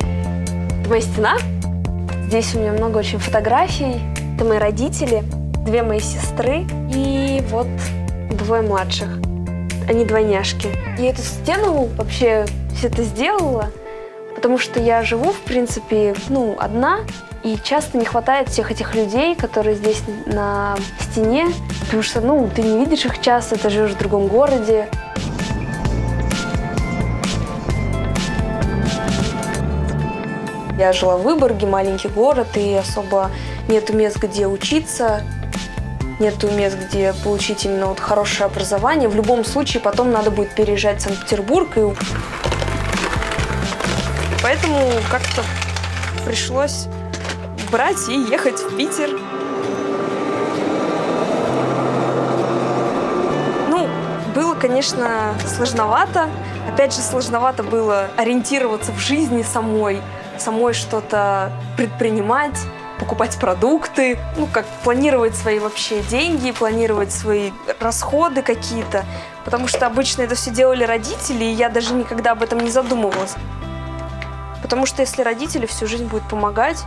Это моя стена. Здесь у меня много очень фотографий. Это мои родители, две мои сестры и вот двое младших. Они двойняшки. Я эту стену вообще все это сделала, потому что я живу, в принципе, ну, одна, и часто не хватает всех этих людей, которые здесь на стене, потому что, ну, ты не видишь их часто, ты живешь в другом городе. Я жила в Выборге, маленький город, и особо нету мест, где учиться, нету мест, где получить именно вот хорошее образование. В любом случае потом надо будет переезжать в Санкт-Петербург, и поэтому как-то пришлось брать и ехать в Питер. Ну, было, конечно, сложновато. Опять же, сложновато было ориентироваться в жизни самой, самой что-то предпринимать, покупать продукты, ну, как планировать свои вообще деньги, планировать свои расходы какие-то. Потому что обычно это все делали родители, и я даже никогда об этом не задумывалась. Потому что если родители всю жизнь будут помогать,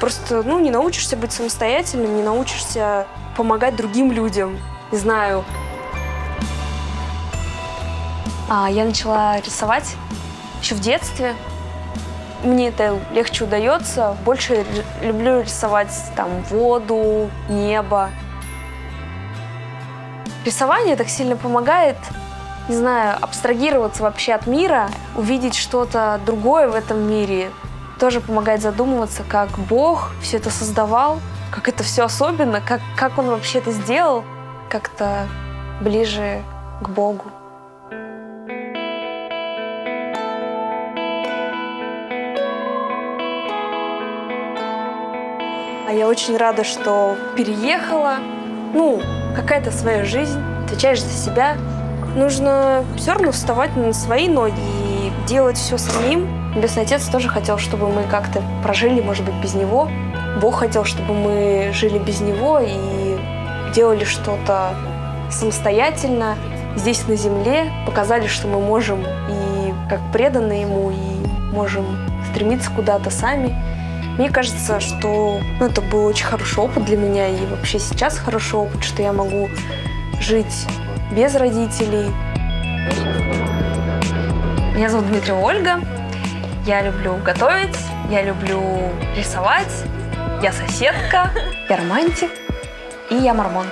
просто ну, не научишься быть самостоятельным, не научишься помогать другим людям. Не знаю. А, я начала рисовать еще в детстве. Мне это легче удается. Больше люблю рисовать там воду, небо. Рисование так сильно помогает, не знаю, абстрагироваться вообще от мира, увидеть что-то другое в этом мире. Тоже помогает задумываться, как Бог все это создавал, как это все особенно, как, как Он вообще это сделал, как-то ближе к Богу. А я очень рада, что переехала. Ну, какая-то своя жизнь, отвечаешь за себя. Нужно все равно вставать на свои ноги и делать все самим. Небесный Отец тоже хотел, чтобы мы как-то прожили, может быть, без Него. Бог хотел, чтобы мы жили без Него и делали что-то самостоятельно здесь на земле, показали, что мы можем и как преданные Ему, и можем стремиться куда-то сами. Мне кажется, что ну, это был очень хороший опыт для меня, и вообще сейчас хороший опыт, что я могу жить без родителей. Меня зовут Дмитриева Ольга. Я люблю готовить, я люблю рисовать, я соседка, я романтик и я мормон.